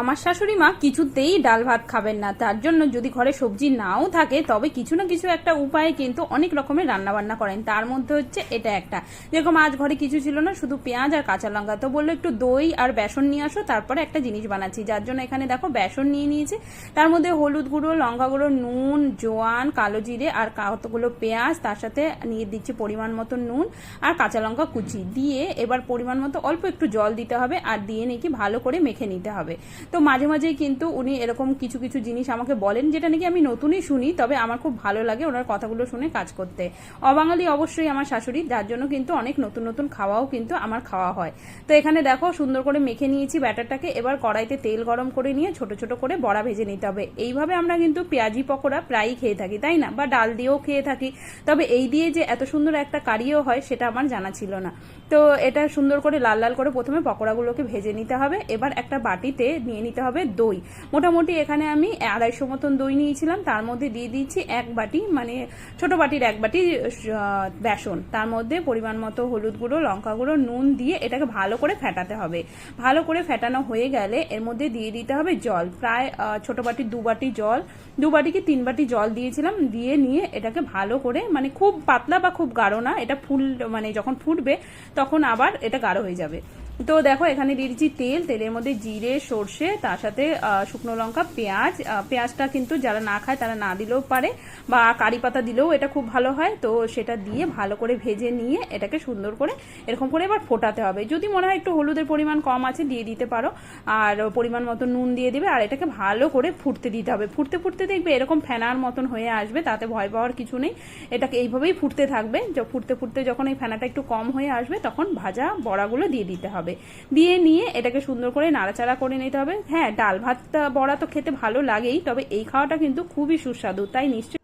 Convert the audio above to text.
আমার শাশুড়ি মা কিছুতেই ডাল ভাত খাবেন না। তার জন্য যদি ঘরে সবজি নাও থাকে, তবে কিছু না কিছু একটা উপায়ে কিন্তু অনেক রকমের রান্না বান্না করেন। তার মধ্যে হচ্ছে এটা একটা। যেরকম আজ ঘরে কিছু ছিল না, শুধু পেঁয়াজ আর কাঁচা লঙ্কা। তো বলল একটু দই আর বেসন নিয়ে আসো, তারপরে একটা জিনিস বানাচ্ছি। যার জন্য এখানে দেখো বেসন নিয়ে নিয়েছে। তার মধ্যে হলুদ গুঁড়ো, লঙ্কা গুঁড়ো, নুন, জোয়ান, কালো জিরে আর কতগুলো পেঁয়াজ, তার সাথে নিয়ে দিচ্ছি পরিমাণ মতো নুন আর কাঁচা লঙ্কা কুচি। দিয়ে এবার পরিমাণ মতো অল্প একটু জল দিতে হবে আর দিয়ে নাকি ভালো করে মেখে নিতে হবে। তো মাঝে মাঝেই কিন্তু উনি এরকম কিছু কিছু জিনিস আমাকে বলেন, যেটা নাকি আমি নতুনই শুনি, তবে আমার খুব ভালো লাগে ওনার কথাগুলো শুনে কাজ করতে। অবাঙালি অবশ্যই আমার শাশুড়ি, যার জন্য কিন্তু অনেক নতুন নতুন খাওয়াও কিন্তু আমার খাওয়া হয়। তো এখানে দেখো, সুন্দর করে মেখে নিয়েছি ব্যাটারটাকে, এবার কড়াইতে তেল গরম করে নিয়ে ছোট ছোট করে বড়া ভেজে নিতে হবে। এইভাবে আমরা কিন্তু পেঁয়াজি পকোড়া প্রায়ই খেয়ে থাকি, তাই না? বা ডাল দিয়েও খেয়ে থাকি। তবে এই দিয়ে যে এত সুন্দর একটা কারিও হয়, সেটা আমার জানা ছিল না। তো এটা সুন্দর করে লাল লাল করে প্রথমে পকোড়াগুলোকে ভেজে নিতে হবে। এবার একটা বাটিতে নিয়ে নিতে হবে দই। মোটামুটি এখানে আমি আড়াইশো মতন দই নিয়েছিলাম। তার মধ্যে দিয়ে দিচ্ছি এক বাটি মানে ছোট বাটির এক বাটি বেসন। তার মধ্যে পরিমাণ মতো হলুদ গুঁড়ো, লঙ্কা গুঁড়ো, নুন দিয়ে এটাকে ভালো করে ফেটাতে হবে। ভালো করে ফেটানো হয়ে গেলে এর মধ্যে দিয়ে দিতে হবে জল। প্রায় ছোট বাটির দু বাটি জল। দু বাটি কি তিন বাটি জল দিয়েছিলাম। দিয়ে নিয়ে এটাকে ভালো করে মানে খুব পাতলা বা খুব গাঢ় না, এটা ফুল মানে যখন ফুটবে তখন আবার এটা গাঢ় হয়ে যাবে। তো দেখো, এখানে দিয়ে তেল। তেলের মধ্যে জিরে, সর্ষে, তার সাথে শুকনো লঙ্কা, পেঁয়াজ। পেঁয়াজটা কিন্তু যারা না খায়, তারা না দিলেও পারে বা কারি পাতা দিলেও এটা খুব ভালো হয়। তো সেটা দিয়ে ভালো করে ভেজে নিয়ে এটাকে সুন্দর করে এরকম করে এবার ফোটাতে হবে। যদি মনে হয় একটু হলুদের পরিমাণ কম আছে, দিয়ে দিতে পারো। আর পরিমাণ মতো নুন দিয়ে দিবে আর এটাকে ভালো করে ফুটতে দিতে হবে। ফুটতে ফুটতে দেখবে এরকম ফেনার মতন হয়ে আসবে, তাতে ভয় পাওয়ার কিছু নেই। এটাকে এইভাবেই ফুটতে থাকবে। ফুটতে ফুটতে যখন এই ফেনাটা একটু কম হয়ে আসবে, তখন ভাজা বড়াগুলো দিয়ে দিতে হবে। দিয়ে নিয়ে এটাকে সুন্দর করে নাড়াচাড়া করে নিতে হবে। হ্যাঁ ডাল ভাতটা বড়া তো খেতে ভালো লাগেই, তবে এই খাওয়াটা কিন্তু খুবই সুস্বাদু, তাই নিশ্চয়ই